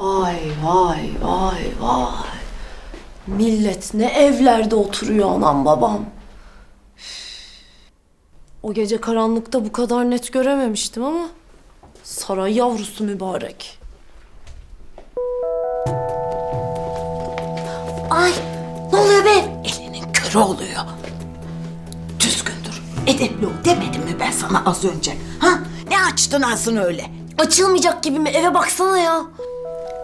Vay vay vay vay. Millet ne evlerde oturuyor anam babam. O gece karanlıkta bu kadar net görememiştim ama saray yavrusu mübarek. Ay ne oluyor be? Elinin körü oluyor. Düzgün dur. Edepli ol demedim mi ben sana az önce? Ha? Ne açtın ağzını öyle? Açılmayacak gibi mi? Eve baksana ya.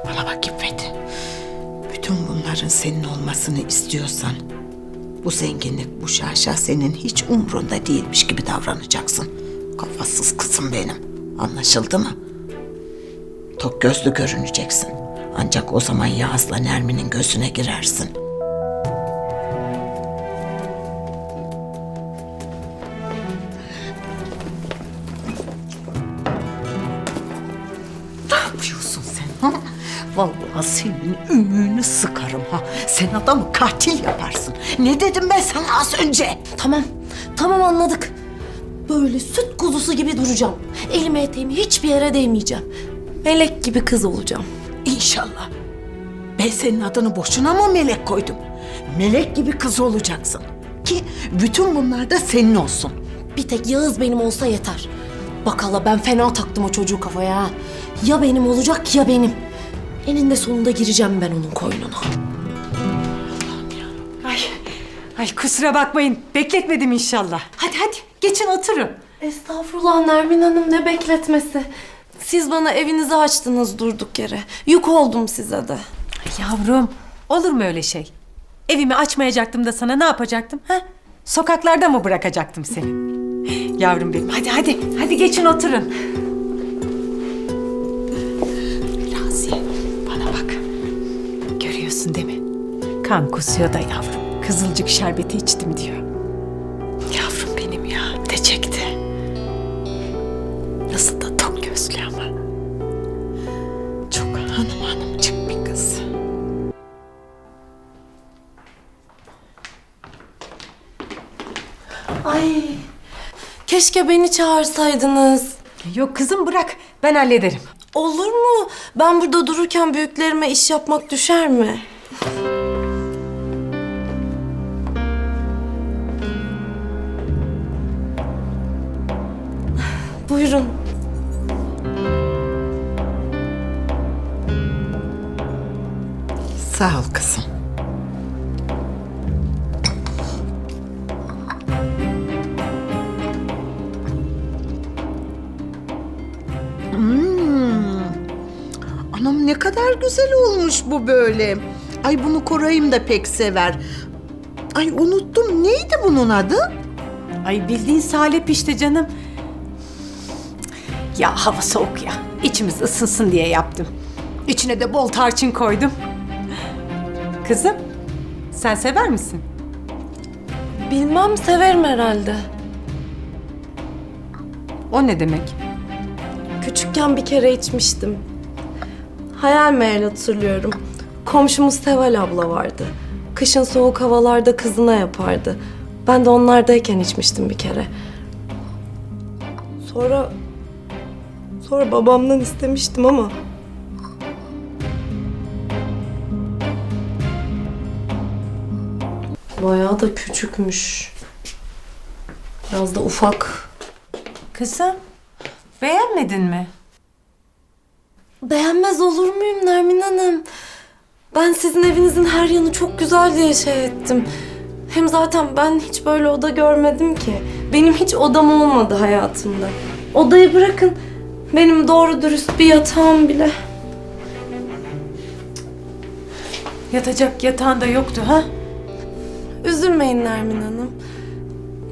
Bana bak İffet. Bütün bunların senin olmasını istiyorsan... ...bu zenginlik, bu şaşa senin hiç umrunda değilmiş gibi davranacaksın. Kafasız kızım benim. Anlaşıldı mı? Tok gözlü görüneceksin. Ancak o zaman Yağız'la Nermin'in gözüne girersin. Senin ümüğünü sıkarım ha. Sen adamı katil yaparsın. Ne dedim ben sana az önce? Tamam, tamam anladık. Böyle süt kuzusu gibi duracağım. Elime eteğimi hiçbir yere değmeyeceğim. Melek gibi kız olacağım. İnşallah. Ben senin adını boşuna mı melek koydum? Melek gibi kız olacaksın. Ki bütün bunlar da senin olsun. Bir tek Yağız benim olsa yeter. Bak hala ben fena taktım o çocuğu kafaya. ha. Ya benim olacak ya benim. Eninde sonunda gireceğim ben onun koynuna. Ay, ay kusura bakmayın. Bekletmedim inşallah. Hadi hadi geçin oturun. Estağfurullah Nermin Hanım ne bekletmesi. Siz bana evinizi açtınız durduk yere. Yük oldum size de. Yavrum olur mu öyle şey? Evimi açmayacaktım da sana ne yapacaktım? Ha? Sokaklarda mı bırakacaktım seni? Yavrum benim hadi hadi hadi geçin oturun. Kan kusuyor da yavrum. Kızılcık şerbeti içtim diyor. Yavrum benim ya de çekti. Nasıl da tok gözlü ama. Çok hanım hanımcık bir kız. Ay keşke beni çağırsaydınız. Yok kızım bırak ben hallederim. Olur mu? Ben burada dururken büyüklerime iş yapmak düşer mi? Buyurun. Sağ ol kızım. Hmm. Anam ne kadar güzel olmuş bu böyle. Ay bunu Koray'ım da pek sever. Ay unuttum neydi bunun adı? Ay bildiğin salep işte canım. Ya hava soğuk ya. İçimiz ısınsın diye yaptım. İçine de bol tarçın koydum. Kızım, sen sever misin? Bilmem severim herhalde. O ne demek? Küçükken bir kere içmiştim. Hayal meyal hatırlıyorum. Komşumuz Seval abla vardı. Kışın soğuk havalarda kızına yapardı. Ben de onlardayken içmiştim bir kere. Sonra... Sonra babamdan istemiştim ama... Bayağı da küçükmüş. Biraz da ufak. Kızım, beğenmedin mi? Beğenmez olur muyum Nermin Hanım? Ben sizin evinizin her yanı çok güzel diye şey ettim. Hem zaten ben hiç böyle oda görmedim ki. Benim hiç odam olmadı hayatımda. Odayı bırakın. Benim doğru dürüst bir yatağım bile. Yatacak yatağın da yoktu ha? Üzülmeyin Nermin Hanım.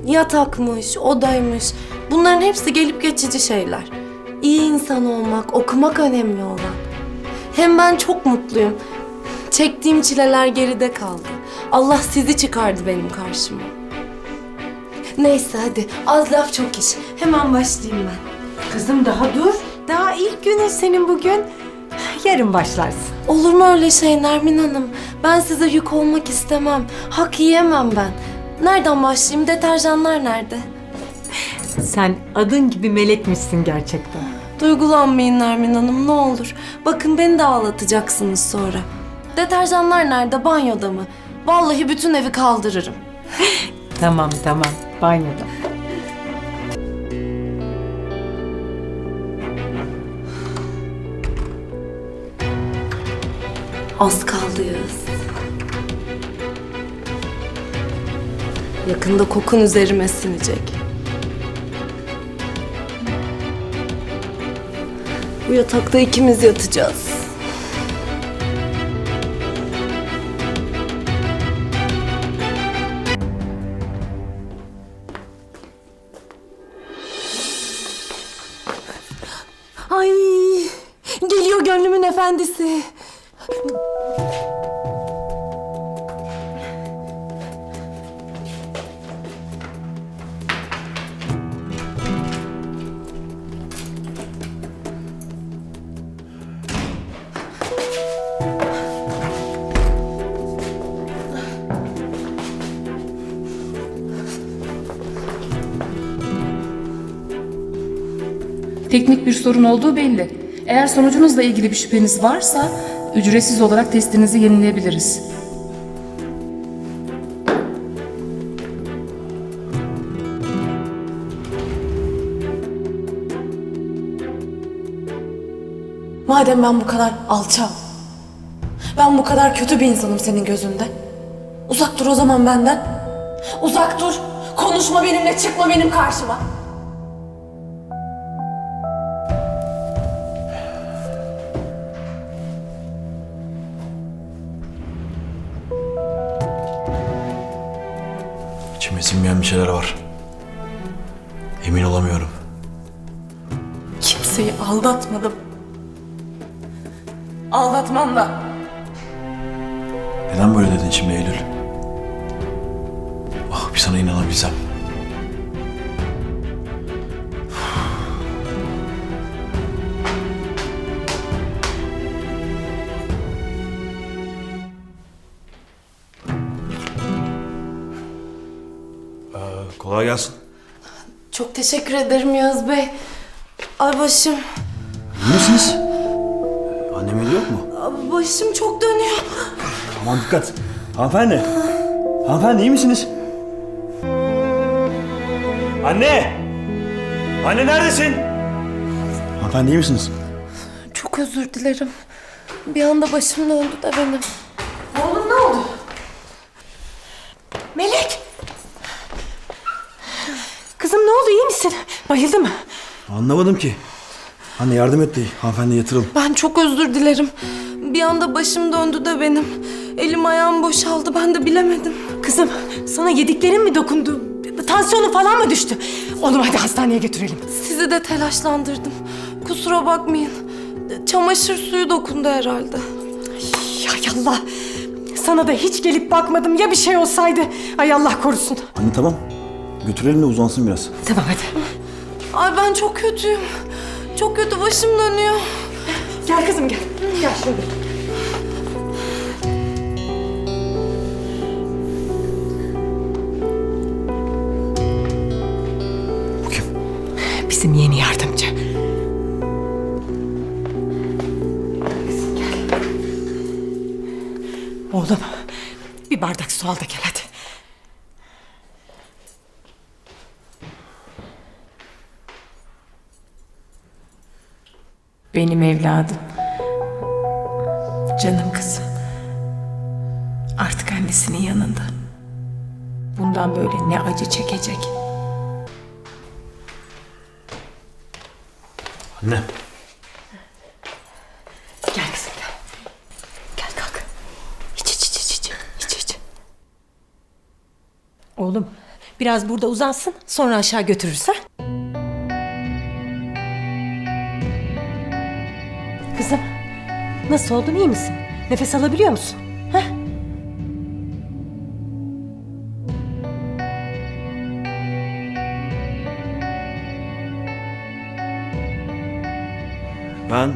Yatakmış, odaymış. Bunların hepsi gelip geçici şeyler. İyi insan olmak, okumak önemli olan. Hem ben çok mutluyum. Çektiğim çileler geride kaldı. Allah sizi çıkardı benim karşıma. Neyse hadi az laf çok iş. Hemen başlayayım ben. Kızım daha dur. Daha ilk günün senin bugün. Yarın başlarsın. Olur mu öyle şey Nermin Hanım? Ben size yük olmak istemem. Hak yiyemem ben. Nereden başlayayım? Deterjanlar nerede? Sen adın gibi melekmişsin gerçekten. Duygulanmayın Nermin Hanım ne olur. Bakın beni de ağlatacaksınız sonra. Deterjanlar nerede? Banyoda mı? Vallahi bütün evi kaldırırım. Tamam tamam. Banyoda. Az kaldı Yağız. Yakında kokun üzerime sinecek. Bu yatakta ikimiz yatacağız. Teknik bir sorun olduğu belli. Eğer sonucunuzla ilgili bir şüpheniz varsa ücretsiz olarak testinizi yenileyebiliriz. Madem ben bu kadar alçağım, ben bu kadar kötü bir insanım senin gözünde. Uzak dur o zaman benden. Uzak dur. Konuşma benimle, çıkma benim karşıma. İçime sinmeyen bir şeyler var. Emin olamıyorum. Kimseyi aldatmadım. Aldatmam da. Neden böyle dedin şimdi Eylül? Ah bir sana inanabilsem. Kolay gelsin. Çok teşekkür ederim Yağız Bey. Ay başım, İyi misiniz? Annem eli yok mu? ay başım çok dönüyor. Aman dikkat. Hanımefendi. Hanımefendi iyi misiniz? Anne! Anne neredesin? Hanımefendi iyi misiniz? Çok özür dilerim. Bir anda başım döndü de benim. Oğlum ne oldu? Melek! Kızım ne oldu iyi misin? Bayıldı mı? Anlamadım ki. Anne yardım et de hanımefendi yatıralım. Ben çok özür dilerim. Bir anda başım döndü de benim. Elim ayağım boşaldı ben de bilemedim. Kızım sana yediklerin mi dokundu? Tansiyonu falan mı düştü? Oğlum hadi hastaneye götürelim. Sizi de telaşlandırdım. Kusura bakmayın. Çamaşır suyu dokundu herhalde. Ya Allah! Sana da hiç gelip bakmadım ya bir şey olsaydı. Ay Allah korusun. Anne tamam. Götürelim de uzansın biraz. Tamam hadi. Ay ben çok kötüyüm. Çok kötü başım dönüyor. Gel kızım gel. Gel şöyle. Bu kim? Bizim yeni yardımcı. Oğlum bir bardak su al da gel hadi. Benim evladım. Canım kızım. Artık annesinin yanında. Bundan böyle ne acı çekecek. Anne. Gel kızım gel. Gel kalk. İç iç iç iç iç. İç iç. Oğlum biraz burada uzansın sonra aşağı götürürüz nasıl oldun iyi misin? Nefes alabiliyor musun? Ha? Ben...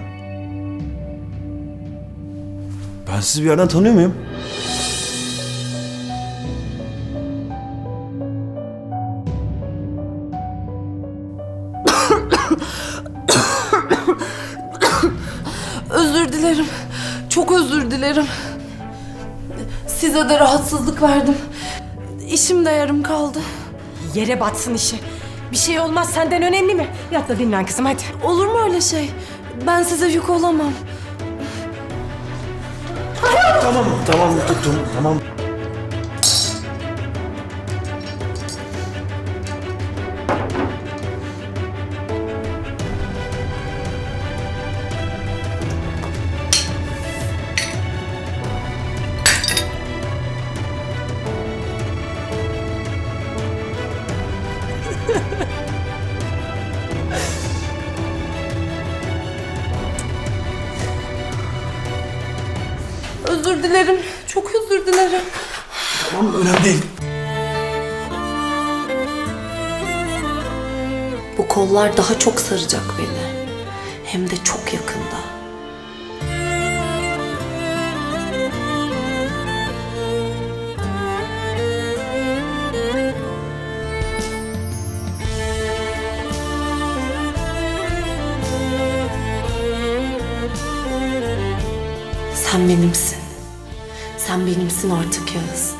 Ben sizi bir yerden tanıyor muyum? Dilerim. Size de rahatsızlık verdim. İşim de yarım kaldı. Yere batsın işi. Bir şey olmaz senden önemli mi? Yat da dinlen kızım hadi. Olur mu öyle şey? Ben size yük olamam. Tamam tamam tuttum tamam. Dilerim. Çok özür dilerim. Tamam önemli değil. Bu kollar daha çok saracak beni. Hem de çok yakında. Sen benimsin. Sen benimsin artık Yağız.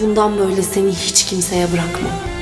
Bundan böyle seni hiç kimseye bırakmam.